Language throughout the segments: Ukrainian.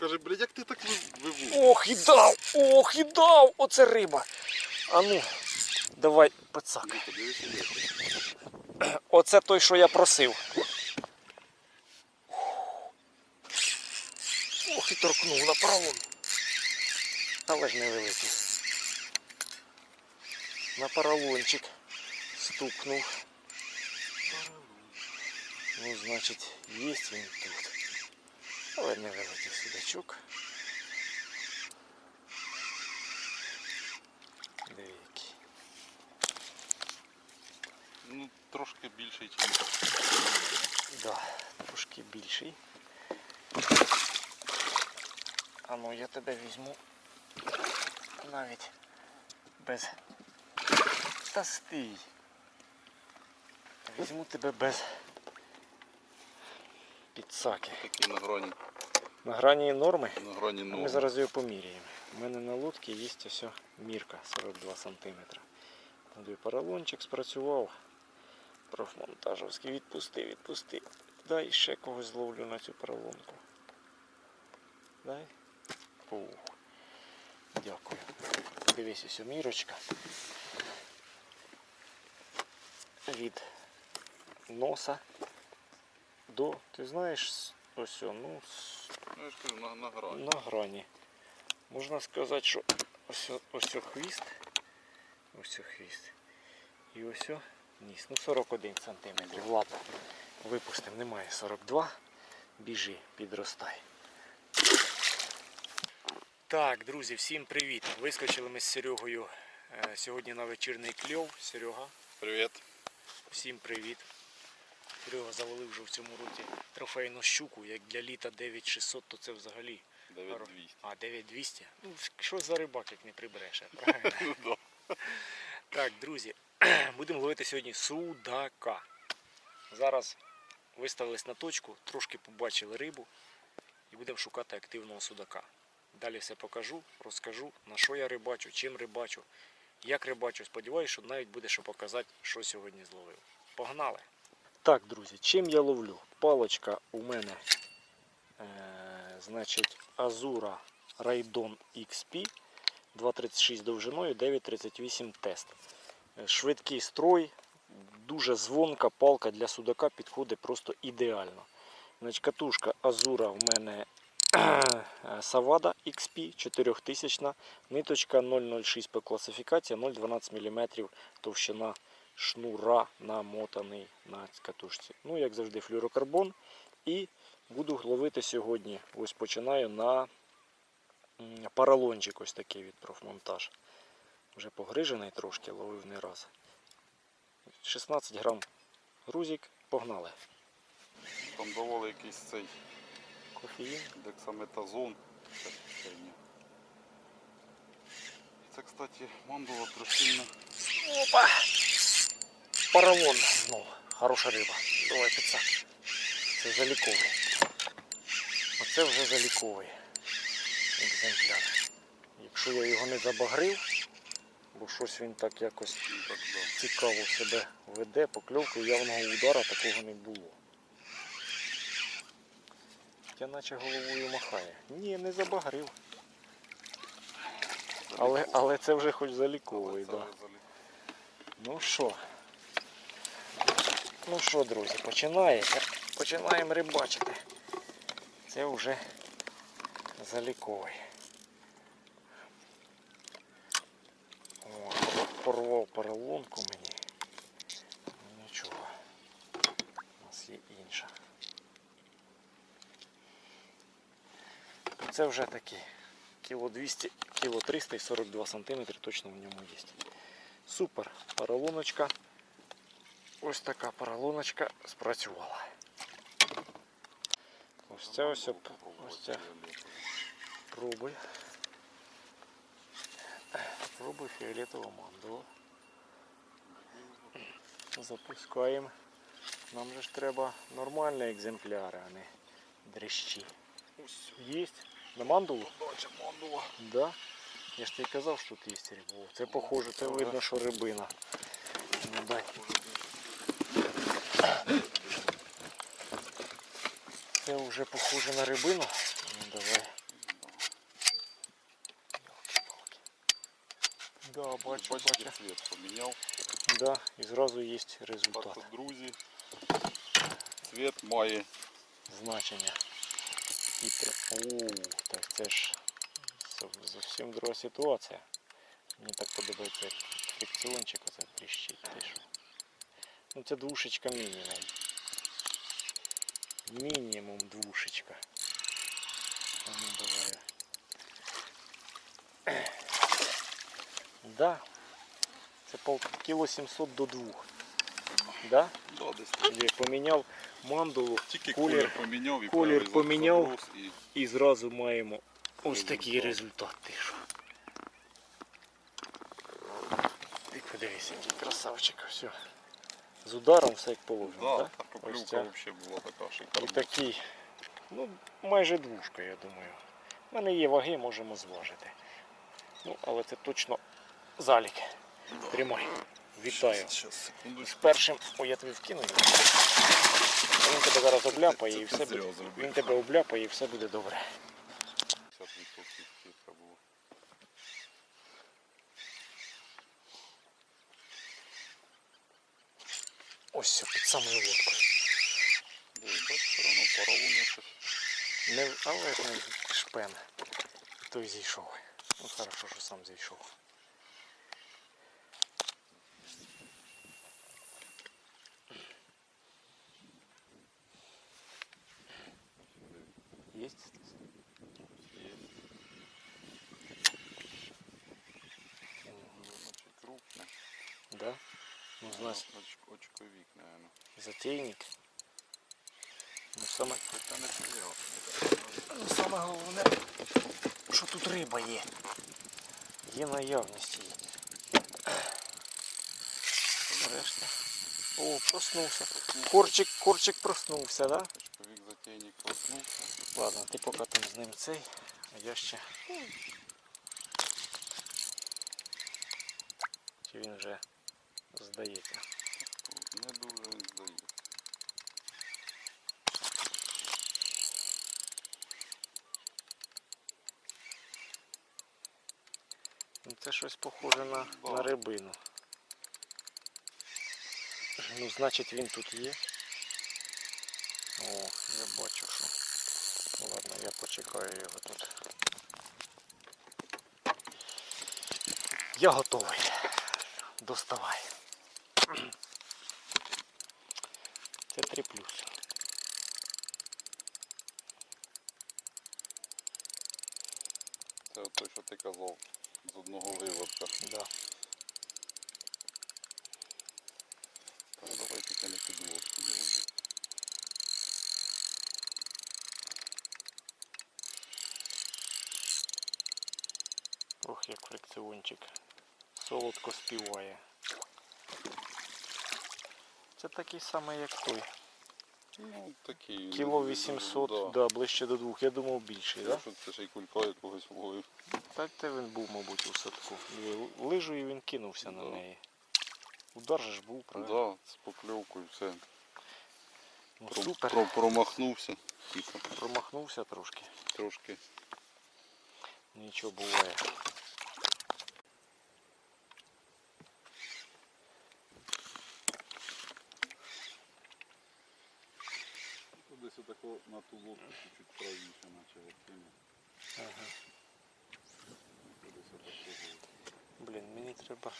каже, блядь, як ти так виводиш? Ох і дав! Ох і дав! Оце риба. А ну, давай пацак. Оце той, що я просив. Ох і торкнув на поролон. Але ж невеликий. На поролончик стукнув. Ну, значить, є він тут. Але невеликий судачок. Диви який. Ну, трошки більший, ніж. Да, трошки більший. А ну я тебе візьму навіть без. Та стій. Візьму тебе без підсаки. Такі на грані, На грані норми. на грані а. Ми зараз його поміряємо. У мене на лодці є ось мірка 42 см. Дві поролончик спрацював. Профмонтажовський. Відпусти, відпусти. Дай ще когось зловлю на цю поролонку. Дай. Ух. Дякую. Дивись, ось мірочка. Від носа до, ти знаєш, ось, о, ну, Ну, я ж кажу, на, на грані. на грані. Можна сказати, що ось, о- ось о хвіст, ось о хвіст. І ось о ніс. Ну 41 см. Лапу випустимо, немає 42. Біжи, підростай. Так, друзі, всім привіт. Вискочили ми з Серегою е, сьогодні на вечірний кльов. Серега, Привіт. всім привіт. Серега завалив вже в цьому році трофейну щуку, як для літа 9600, то це взагалі 9200. а, 9200? Ну, що за рибак, як не прибереше, правильно? Ну, так, друзі, будемо ловити сьогодні судака. Зараз виставились на точку, трошки побачили рибу і будемо шукати активного судака. Далі все покажу, розкажу, на що я рибачу, чим рибачу, як рибачу. Сподіваюся, що навіть буде що показати, що сьогодні зловив. Погнали! Так, друзі, чим я ловлю? Палочка у мене е, значить, Азура Raidon XP 2,36 довжиною, 9,38 тест. Е, Швидкий строй, дуже звонка палка для судака підходить просто ідеально. Значить, катушка Азура в мене Savada XP 4000, ниточка 006 по класифікації, 0,12 мм товщина шнура намотаний на катушці. Ну, як завжди, флюрокарбон. І буду ловити сьогодні. Ось починаю на м, поролончик ось такий від профмонтаж. Вже погрижений трошки, ловив не раз. 16 грам грузик, погнали. Там давали якийсь цей Кофеїн. дексаметазон. Це кстати, мандула присильна. Опа! Поролон. Ну, хороша риба. Давай пицак. Це заліковий. Оце вже заліковий екземпляр. Якщо я його не забагрив, бо щось він так якось цікаво себе веде, покльовки явного удара такого не було. Я наче головою махає. Ні, не забагрив. Але, але це вже хоч заліковий, да. Ну що? Ну що, друзі, починається. Починаємо рибачити. Це вже заліковий. О, порвав поролонку мені. Нічого. У нас є інша. Це вже такі. Кіло 200, кіло 300 і 42 сантиметри точно в ньому є. Супер. Поролоночка. Ось така поролоночка спрацювала. Ось це ось, ось ця. Пробуй. Пробуй фіолетову мандулу. Запускаємо. Нам же ж треба нормальні екземпляри, а не дрищі. Ось, Є? На мандулу? мандула. Да. Я ж тобі казав, що тут є рибу. Це похоже, це видно, що рибина. Ну, дай. Це уже похоже на рибину. Ну давай. Да, бачу, бачу. Цвет поменял. Да, и сразу есть результат. Так, друзі, цвет має Значение. І Оу, так це ж зовсім друга ситуація. Мені так подобається як фікціончик оце. Ну це двушечка мінімум. Мінімум двушечка. А ну давай. Да. Це пол кіло 700 до двох. Да? да, десь Є, поміняв мандулу, тільки колір, поміняв і колір поміняв. і і зразу маємо ось такий результат. Ти що? Ти подивись, який красавчик. Все. З ударом все як положено, да, так? та Ось ця. взагалі була така І такий, ну, майже двушка, я думаю. У мене є ваги, можемо зважити. Ну, але це точно залік. Тримай. Вітаю. Щас, З першим. Ой, я тобі вкину. Він тебе зараз обляпає і все буде. Він тебе обляпає і все буде добре. Ось все, під самою лодкою. Дивись, бачиш, все одно поролон якось. Не, але ж не шпен. Той зійшов. Ну хорошо, що сам зійшов. Есть? Оч- Очковик, наверное. затейник. Ну, саме, Хоча не стріляв. ну, саме головне, що тут риба є. Є наявність її. Решта. О, проснувся. Корчик, корчик проснувся, да? Очковик затейник проснувся. Ладно, ти поки там з ним цей, а я ще. Чи він вже здається? Не дуже він здає. Ну це щось похоже на, на рибину. Ну, значить він тут є. О, я бачу, що. Ладно, я почекаю його тут. Я готовий. Доставай. Це 3 плюс. Це от той, що ти казав з одного виводка. Да. Так, давай тільки не підлодку друзі. Ох, як фрикціончик. Солодко співає. Це такий самий, як той. Ну, такий. Кіло 800, да. да. ближче до двох. Я думав більший, так? що це ще й кулька якогось ловив. Так це він був, мабуть, у садку. Диви, Лижею він кинувся на неї. Удар же ж був, правильно? Да, з покльовкою все. Ну, Про- супер. про- промахнувся. Тихо. Промахнувся трошки. Трошки. Нічого буває. Десь отако на ту лодку чуть-чуть правіше, наче відкинув. Ага. Було. Блін, мені треба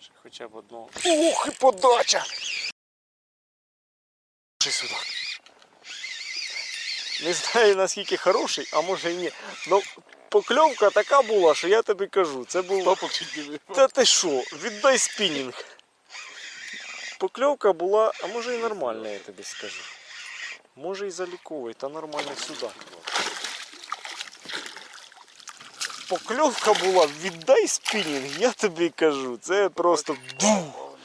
ще хоча б одного. Ух, і подача! Сюди. Не знаю наскільки хороший, а може і ні. Ну, покльовка така була, що я тобі кажу. Це чуть випав. Та ти що, віддай спінінг. Покльовка була, а може і нормальна, я тобі скажу. Може і заліковий, та нормально сюди. Покльовка була, віддай спінінг, я тобі кажу. Це просто бух.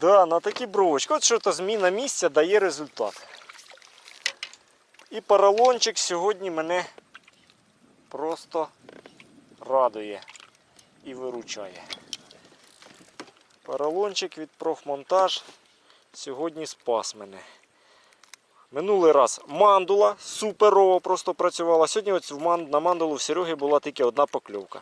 Да, на такі бровочки. От що то зміна місця дає результат. І поролончик сьогодні мене просто радує і виручає. Поролончик від профмонтаж сьогодні спас мене. Минулий раз мандула суперово просто працювала. Сьогодні ось на мандулу в Сереги була тільки одна покльовка.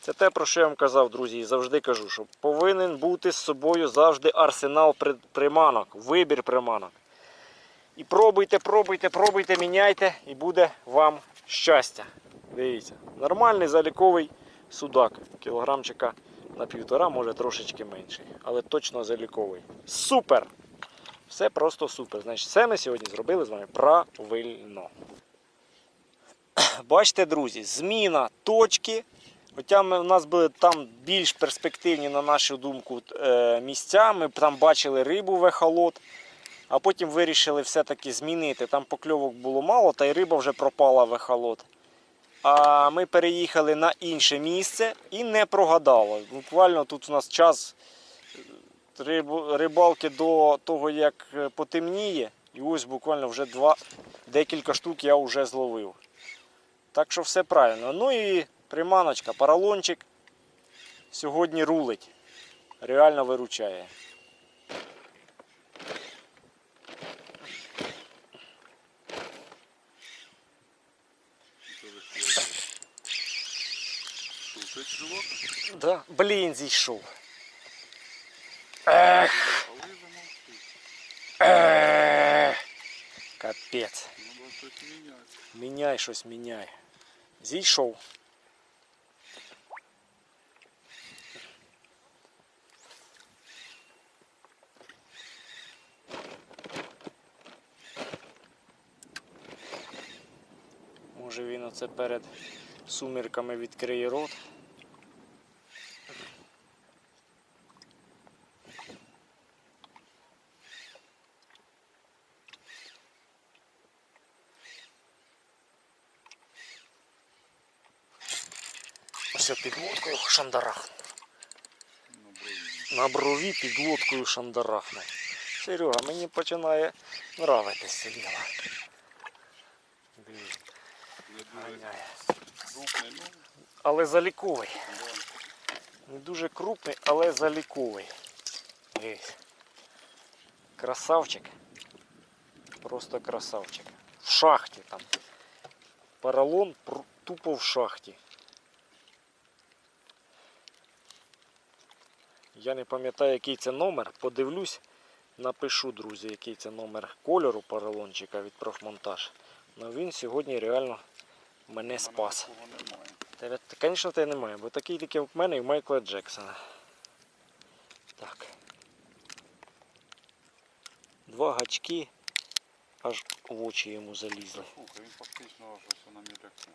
Це те, про що я вам казав, друзі, і завжди кажу, що повинен бути з собою завжди арсенал приманок, вибір приманок. І пробуйте, пробуйте, пробуйте, міняйте, і буде вам щастя. Дивіться, нормальний заліковий судак. Кілограмчика на півтора, може трошечки менший. Але точно заліковий. Супер! Все просто супер. Значить, все ми сьогодні зробили з вами правильно. Бачите, друзі, зміна точки. Хоча ми, у нас були там більш перспективні, на нашу думку, е, місця. Ми там бачили рибу в ехолот, а потім вирішили все-таки змінити. Там покльовок було мало, та й риба вже пропала в ехолот. А ми переїхали на інше місце і не прогадало. Буквально тут у нас час рибалки до того, як е, потемніє. І ось буквально вже два, декілька штук я вже зловив. Так що все правильно. Ну і приманочка, паралончик сьогодні рулить. Реально виручає. Да? Блін, зійшов. Треба щось міняти. Міняй щось, міняй. Зійшов. Може він оце перед сумірками відкриє рот. Ось під лодкою шандарахнув. На брові. Під лодкою шандарахнув. Серега, мені починає нравитись це діло. Дивись, ганяє. Але заліковий. Не дуже крупний, але заліковий. Красавчик. Просто красавчик. В шахті там. Поролон тупо в шахті. Я не пам'ятаю, який це номер. Подивлюсь, напишу, друзі, який це номер кольору поролончика від профмонтаж. Ну він сьогодні реально мене спас. Звісно, тебе немає, бо такий тільки в мене і в Майкла Джексона. Так. Два гачки аж в очі йому залізли. Слухай, він фактично аж ось на міляку.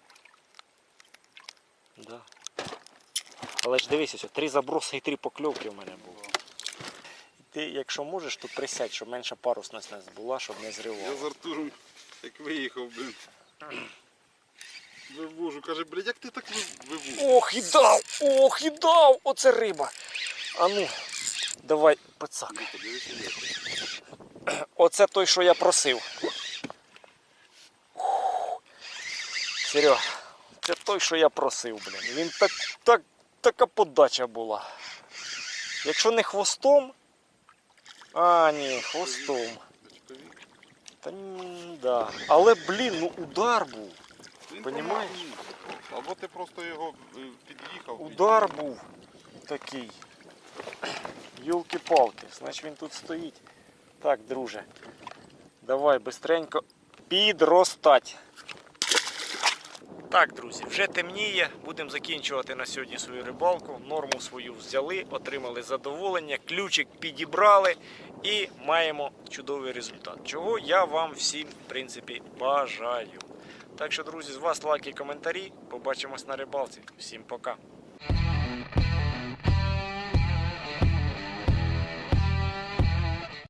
Да. Але ж дивись, ось, три заброси і три покльовки в мене було. Ти, якщо можеш, то присядь, щоб менша парусність нас була, щоб не Я з Артуром, як виїхав, блин. Вивожу, каже, блядь, як ти так ви- Ох і дав! Ох і дав! Оце риба! А ну, давай, пацак. Оце той, що я просив. Серега, це той, що я просив, блін. Він так, так, така подача була. Якщо не хвостом. А, ні, хвостом. Та ні, да. Але, блін, ну удар був. Понімаєш? Або ти просто його е, під'їхав. Удар був такий. Йолки-палки, значить він тут стоїть. Так, друже. Давай бистренько підростать. Так, друзі, вже темніє. Будемо закінчувати на сьогодні свою рибалку. Норму свою взяли, отримали задоволення, ключик підібрали і маємо чудовий результат. Чого я вам всім, в принципі, бажаю. Так що, друзі, з вас лайки і коментарі. Побачимось на рибалці. Всім пока.